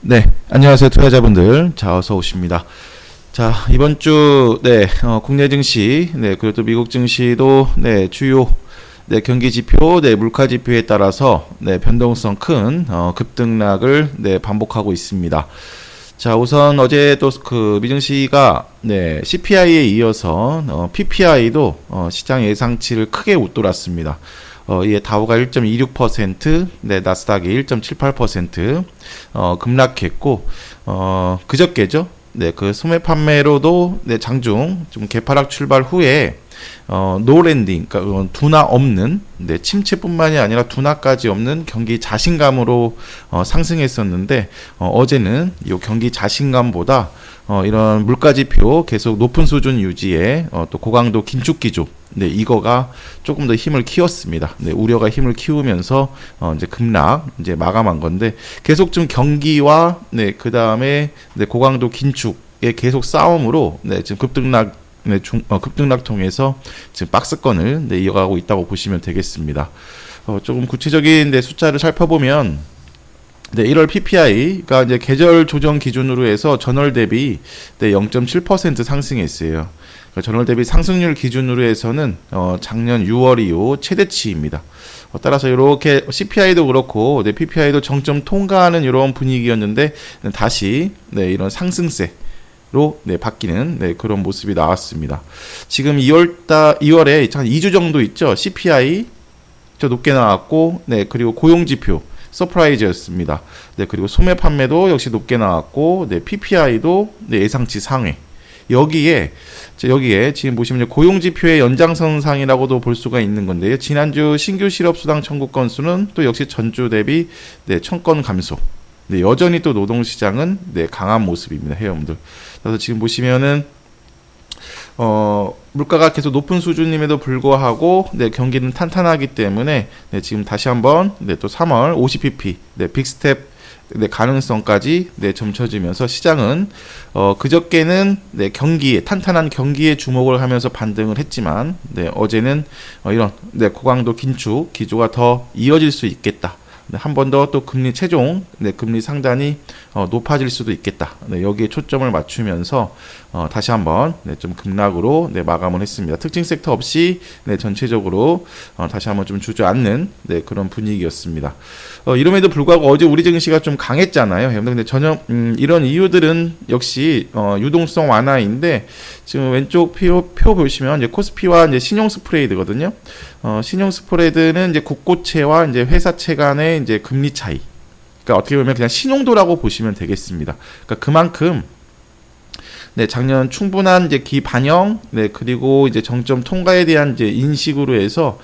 네, 안녕하세요, 투자자분들. 자, 어서 오십니다. 자, 이번 주, 네, 어, 국내 증시, 네, 그리고 또 미국 증시도, 네, 주요, 네, 경기 지표, 네, 물가 지표에 따라서, 네, 변동성 큰, 어, 급등락을, 네, 반복하고 있습니다. 자, 우선 어제 또 그 미증시가, 네, CPI에 이어서, 어, PPI도, 어, 시장 예상치를 크게 웃돌았습니다. 어, 이에 다우가 1.26%, 네, 나스닥이 1.78%, 어, 급락했고, 어, 그저께죠. 네, 그 소매 판매로도, 네, 장중, 좀 개파락 출발 후에, 어, 노랜딩, 그러니까 어, 둔화 없는, 네, 침체뿐만이 아니라 둔화까지 없는 경기 자신감으로 어, 상승했었는데, 어, 어제는 이 경기 자신감보다 어, 이런 물가 지표 계속 높은 수준 유지에 어, 또 고강도 긴축 기조 네, 이거가 조금 더 힘을 키웠습니다. 네, 우려가 힘을 키우면서 어, 이제 급락 이제 마감한 건데 계속 좀 경기와 네, 그다음에 네, 고강도 긴축 의 계속 싸움으로 네, 지금 급등락 네, 중, 어, 급등락 통해서 지금 박스권을 네, 이어가고 있다고 보시면 되겠습니다. 어, 조금 구체적인 네, 숫자를 살펴보면 네, 1월 PPI가 이제 계절 조정 기준으로 해서 전월 대비 네, 0.7% 상승했어요. 그러니까 전월 대비 상승률 기준으로 해서는 어, 작년 6월 이후 최대치입니다. 어, 따라서 이렇게 CPI도 그렇고 네, PPI도 정점 통과하는 이런 분위기였는데 다시 네, 이런 상승세 로 네, 바뀌는 네, 그런 모습이 나왔습니다. 지금 2월 달 2월에 한 2주 정도 있죠. CPI 저 높게 나왔고 네, 그리고 고용 지표 서프라이즈였습니다. 네, 그리고 소매 판매도 역시 높게 나왔고, 네, PPI도 네, 예상치 상회. 여기에 여기에 지금 보시면 고용 지표의 연장선상이라고도 볼 수가 있는 건데요. 지난주 신규 실업 수당 청구 건수는 또 역시 전주 대비 네, 천 건 감소. 네, 여전히 또 노동 시장은 네, 강한 모습입니다, 회원들. 그래서 지금 보시면은 어, 물가가 계속 높은 수준임에도 불구하고 네, 경기는 탄탄하기 때문에 네, 지금 다시 한번 네, 또 3월 50pp 네, 빅스텝 네, 가능성까지 네, 점쳐지면서 시장은 어, 그저께는 네, 경기에 탄탄한 경기에 주목을 하면서 반등을 했지만 네, 어제는 어, 이런 네, 고강도 긴축 기조가 더 이어질 수 있겠다. 네, 한번 더 또 금리 최종 네, 금리 상단이 어, 높아질 수도 있겠다. 네, 여기에 초점을 맞추면서 어, 다시 한번 네, 좀 급락으로 네, 마감을 했습니다. 특징 섹터 없이 네, 전체적으로 어, 다시 한번 좀 주저앉는 네, 그런 분위기였습니다. 어, 이름에도 불구하고 어제 우리 증시가 좀 강했잖아요. 근데 전혀 음, 이런 이유들은 역시 어, 유동성 완화인데 지금 왼쪽 표, 표 보시면 이제 코스피와 이제 신용 스프레이드거든요. 어, 신용 스프레드는 이제 국고채와 이제 회사채 간의 이제 금리 차이. 그러니까 어떻게 보면 그냥 신용도라고 보시면 되겠습니다. 그러니까 그만큼 네, 작년 충분한 이제 기반영, 네, 그리고 이제 정점 통과에 대한 이제 인식으로 해서,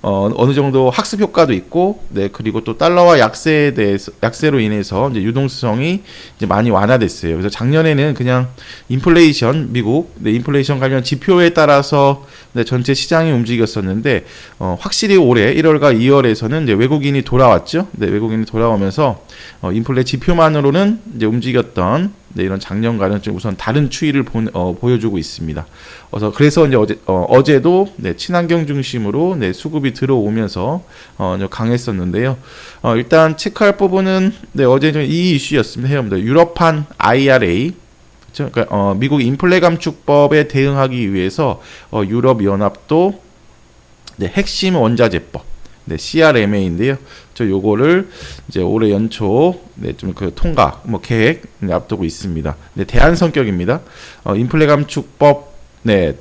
어, 어느 정도 학습 효과도 있고, 네, 그리고 또 달러와 약세에 대해서, 약세로 인해서 이제 유동성이 이제 많이 완화됐어요. 그래서 작년에는 그냥 인플레이션, 미국, 네, 인플레이션 관련 지표에 따라서 네, 전체 시장이 움직였었는데, 어, 확실히 올해 1월과 2월에서는 이제 외국인이 돌아왔죠. 네, 외국인이 돌아오면서, 어, 인플레 지표만으로는 이제 움직였던 네, 이런 작년과는 좀 우선 다른 추이를 보, 어, 보여주고 있습니다. 그래서 그래서 이제 어제 어, 어제도 네, 친환경 중심으로 네, 수급이 들어오면서 어, 강했었는데요. 어, 일단 체크할 부분은 네, 어제 좀이 이슈였습니다. 유럽판 IRA 그러니까 어, 미국 인플레 감축법에 대응하기 위해서 어, 유럽 연합도 네, 핵심 원자재법 네, CRMA인데요. 저 요거를 이제 올해 연초 네, 좀 그 통과 뭐 계획 네, 앞두고 있습니다. 네, 대안 성격입니다. 어, 인플레 감축법 네,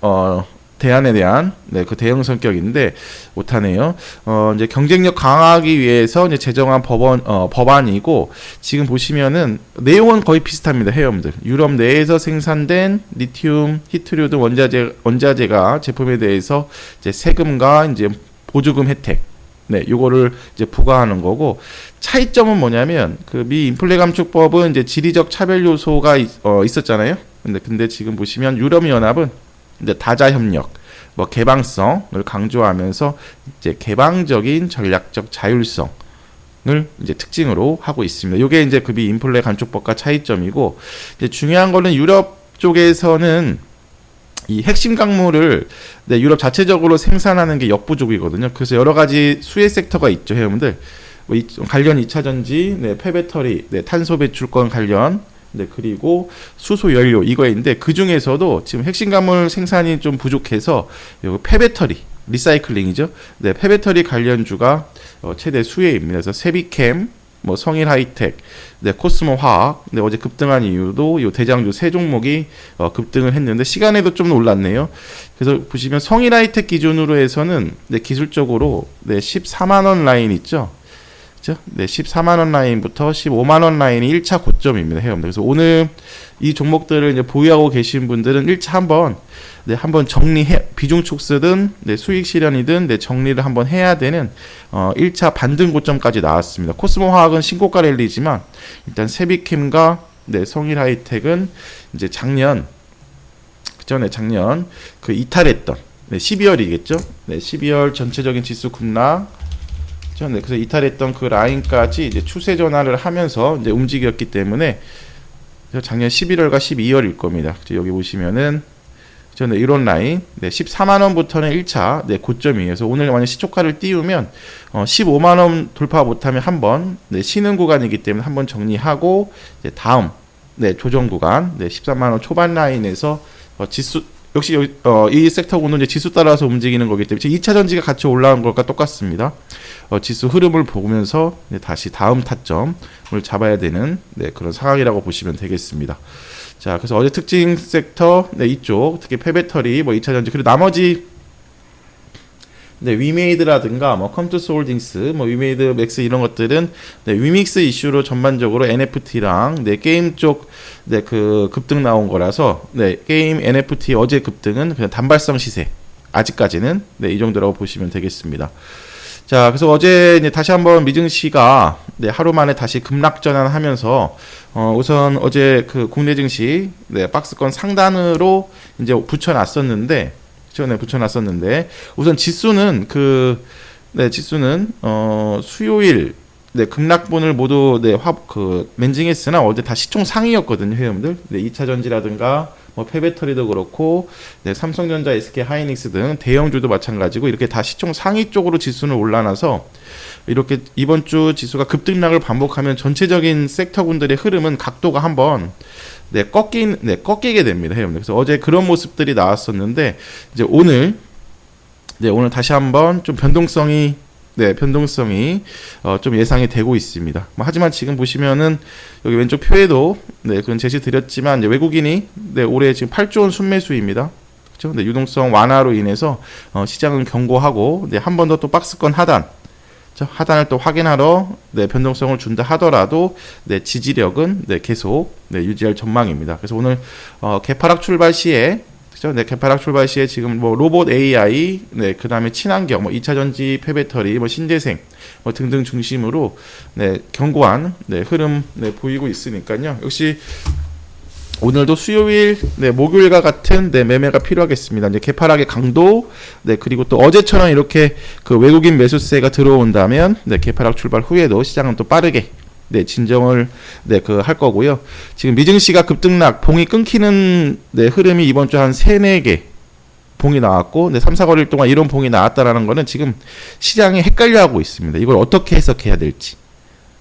어, 대안에 대한 네, 그 대응 성격인데 못하네요. 어, 이제 경쟁력 강화하기 위해서 이제 제정한 법원 어, 법안이고 지금 보시면은 내용은 거의 비슷합니다. 해염들 유럽 내에서 생산된 리튬, 히트리오 등 원자재 원자재가 제품에 대해서 이제 세금과 이제 보조금 혜택 네, 요거를 이제 부과하는 거고 차이점은 뭐냐면 그 미 인플레 감축법은 이제 지리적 차별 요소가 있, 어, 있었잖아요. 근데 근데 지금 보시면 유럽 연합은 이제 다자 협력, 뭐 개방성을 강조하면서 이제 개방적인 전략적 자율성 을 이제 특징으로 하고 있습니다. 요게 이제 그 미 인플레 감축법과 차이점이고 이제 중요한 거는 유럽 쪽에서는 이 핵심 강물을 네, 유럽 자체적으로 생산하는 게 역부족이거든요. 그래서 여러 가지 수혜 섹터가 있죠, 회원들. 뭐 이, 관련 2차 전지, 네, 폐배터리, 네, 탄소 배출권 관련 네, 그리고 수소 연료 이거인데 그 중에서도 지금 핵심 가물 생산이 좀 부족해서 요 폐배터리 리사이클링이죠. 네, 폐배터리 관련주가 어, 최대 수혜입니다. 그래서 세비캠, 뭐 성일 하이텍, 네, 코스모 화학, 네, 어제 급등한 이유도 요 대장주 세 종목이 어, 급등을 했는데 시간에도 좀 올랐네요. 그래서 보시면 성일 하이텍 기준으로 해서는 네, 기술적으로 네, 14만 원 라인 있죠. 그죠? 네, 14만 원 라인부터 15만 원 라인이 1차 고점입니다. 해요. 그래서 오늘 이 종목들을 이제 보유하고 계신 분들은 1차 한번 네, 한번 정리해 비중 축소든 네, 수익 실현이든 네, 정리를 한번 해야 되는 어, 1차 반등 고점까지 나왔습니다. 코스모 화학은 신고가 랠리지만 일단 세비캠과 네, 성일 하이텍은 이제 작년 그죠? 네, 작년 그 이탈했던 네, 12월이겠죠? 네, 12월 전체적인 지수 급락? 네, 그래서 이탈했던 그 라인까지 이제 추세 전환을 하면서 이제 움직였기 때문에 작년 11월과 12월일 겁니다. 여기 보시면은 저는 이런 라인, 네, 14만 원부터는 1차 네, 고점이에요. 그래서 오늘 만약 시초가를 띄우면 어, 15만 원 돌파 못하면 한번 네, 쉬는 구간이기 때문에 한번 정리하고 이제 다음 네, 조정 구간, 네, 13만 원 초반 라인에서 어, 지수 역시 어, 이 섹터고는 이제 지수 따라서 움직이는 거기 때문에 2차 전지가 같이 올라온 것과 똑같습니다. 어, 지수 흐름을 보면서 네, 다시 다음 타점을 잡아야 되는 네, 그런 상황이라고 보시면 되겠습니다. 자, 그래서 어제 특징 섹터 네, 이쪽 특히 폐배터리 뭐 2차 전지 그리고 나머지 네, 위메이드라든가 뭐 컴투 스 홀딩스, 뭐 위메이드 맥스 이런 것들은 네, 위믹스 이슈로 전반적으로 NFT랑 네, 게임 쪽 네, 그 급등 나온 거라서 네, 게임 NFT 어제 급등은 그냥 단발성 시세. 아직까지는 네, 이 정도라고 보시면 되겠습니다. 자, 그래서 어제 이제 다시 한번 미증 시가 네, 하루 만에 다시 급락 전환하면서 어, 우선 어제 그 국내 증시 네, 박스권 상단으로 이제 붙여놨었는데 전에 붙여놨었는데 우선 지수는 그 네, 지수는 어, 수요일 네, 급락분을 모두 네, 화, 그 멘징했으나 어제 다 시총 상위였거든요, 회원들. 네, 2차 전지라든가 뭐 폐배터리도 그렇고 네, 삼성전자, SK 하이닉스 등 대형주도 마찬가지고 이렇게 다 시총 상위 쪽으로 지수는 올라나서 이렇게 이번 주 지수가 급등락을 반복하면 전체적인 섹터군들의 흐름은 각도가 한번 네, 꺾인 네, 꺾이게 됩니다, 회원들. 그래서 어제 그런 모습들이 나왔었는데 이제 오늘 네, 오늘 다시 한번 좀 변동성이 네, 변동성이 어, 좀 예상이 되고 있습니다. 뭐, 하지만 지금 보시면은 여기 왼쪽 표에도 네, 그런 제시 드렸지만 외국인이 네, 올해 지금 8조 원 순매수입니다. 그렇죠? 네, 유동성 완화로 인해서 어, 시장은 경고하고 네, 한 번 더 또 박스권 하단? 하단을 또 확인하러 네, 변동성을 준다 하더라도 네, 지지력은 네, 계속 네, 유지할 전망입니다. 그래서 오늘 어, 개파락 출발 시에 그죠? 네, 개파락 출발 시에 지금 뭐 로봇 AI, 네, 그 다음에 친환경, 뭐 2차 전지 폐배터리, 뭐 신재생, 뭐 등등 중심으로 네, 견고한 네, 흐름 네, 보이고 있으니까요. 역시 오늘도 수요일, 네, 목요일과 같은 네, 매매가 필요하겠습니다. 이제 개파락의 강도, 네, 그리고 또 어제처럼 이렇게 그 외국인 매수세가 들어온다면, 네, 개파락 출발 후에도 시장은 또 빠르게 네, 진정을 네, 그 할 거고요. 지금 미증시가 급등락, 봉이 끊기는 네, 흐름이 이번 주한 3, 4개 봉이 나왔고, 네, 3, 4거리일 동안 이런 봉이 나왔다라는 거는 지금 시장이 헷갈려 하고 있습니다. 이걸 어떻게 해석해야 될지.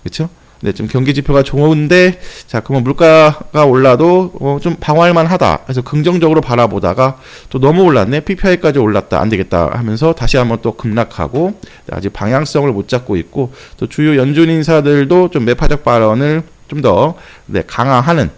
그렇죠? 네, 좀 경기 지표가 좋은데, 자, 그러면 물가가 올라도 어, 좀 방어할만 하다. 그래서 긍정적으로 바라보다가 또 너무 올랐네. PPI까지 올랐다. 안 되겠다 하면서 다시 한번 또 급락하고, 네, 아직 방향성을 못 잡고 있고, 또 주요 연준 인사들도 좀 매파적 발언을 좀 더 네, 강화하는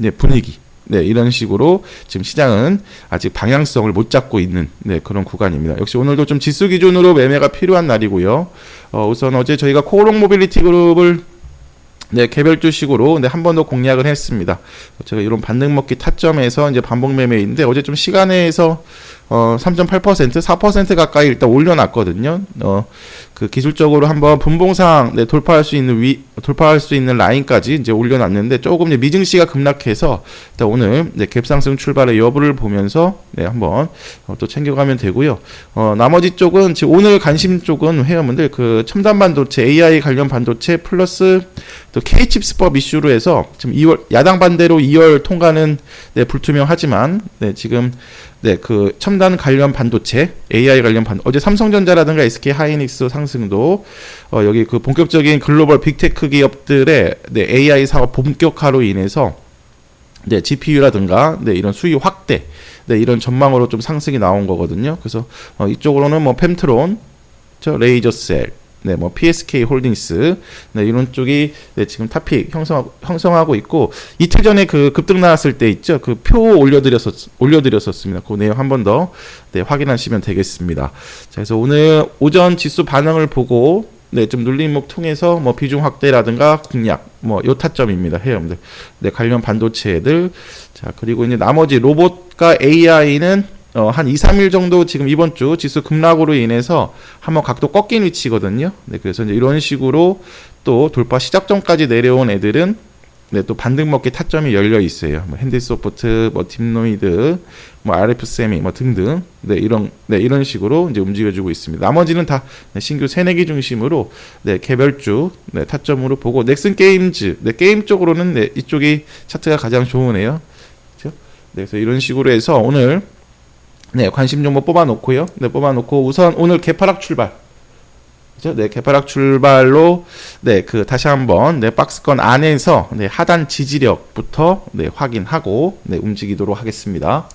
네, 분위기. 네, 이런 식으로 지금 시장은 아직 방향성을 못 잡고 있는 네, 그런 구간입니다. 역시 오늘도 좀 지수 기준으로 매매가 필요한 날이고요. 어, 우선 어제 저희가 코오롱 모빌리티 그룹을 네, 개별주식으로 네, 한 번 더 공략을 했습니다. 제가 이런 반등 먹기 타점에서 이제 반복 매매인데 어제 좀 시간에서 어, 3.8% 4% 가까이 일단 올려놨거든요. 어, 그 기술적으로 한번 분봉상 네, 돌파할 수 있는 위 돌파할 수 있는 라인까지 이제 올려놨는데 조금 이제 미증시가 급락해서 일단 오늘 네, 갭상승 출발의 여부를 보면서 네, 한번 어, 또 챙겨가면 되고요. 어, 나머지 쪽은 지금 오늘 관심 쪽은 회원분들 그 첨단 반도체 AI 관련 반도체 플러스 또 K칩스법 이슈로 해서 지금 2월 야당 반대로 2월 통과는 네, 불투명하지만 네, 지금 네, 그 첨단 관련 반도체, AI 관련 반 어제 삼성전자라든가 SK 하이닉스 상승도 어, 여기 그 본격적인 글로벌 빅테크 기업들의 네, AI 사업 본격화로 인해서 네, GPU라든가 네, 이런 수요 확대, 네, 이런 전망으로 좀 상승이 나온 거거든요. 그래서 어, 이쪽으로는 뭐 펜트론, 저 레이저셀, 네, 뭐 PSK 홀딩스, 네, 이런 쪽이 네, 지금 탑픽 형성 형성하고 있고 이틀 전에 그 급등 나왔을 때 있죠, 그 표 올려드렸었 올려드렸었습니다. 그 내용 한 번 더 네, 확인하시면 되겠습니다. 자, 그래서 오늘 오전 지수 반응을 보고 네, 좀 눌림목 통해서 뭐 비중 확대라든가 공략, 뭐 요 타점입니다. 해요. 네, 관련 반도체들. 자, 그리고 이제 나머지 로봇과 AI는 어, 한 2, 3일 정도 지금 이번 주 지수 급락으로 인해서 한번 각도 꺾인 위치거든요. 네, 그래서 이제 이런 식으로 또 돌파 시작점까지 내려온 애들은 네, 또 반등 먹기 타점이 열려 있어요. 뭐 핸드소프트, 뭐 딥노이드, 뭐 RF 세미, 뭐 등등. 네, 이런 네, 이런 식으로 이제 움직여주고 있습니다. 나머지는 다 네, 신규 새내기 중심으로 네, 개별주 네, 타점으로 보고 넥슨 게임즈, 네, 게임 쪽으로는 네, 이쪽이 차트가 가장 좋으네요. 그렇죠? 네, 그래서 이런 식으로 해서 오늘 네, 관심 종목 뽑아놓고요. 네, 뽑아놓고 우선 오늘 개파락 출발. 그죠? 네, 개파락 출발로 네, 그 다시 한번 네, 박스권 안에서 네, 하단 지지력부터 네, 확인하고 네, 움직이도록 하겠습니다.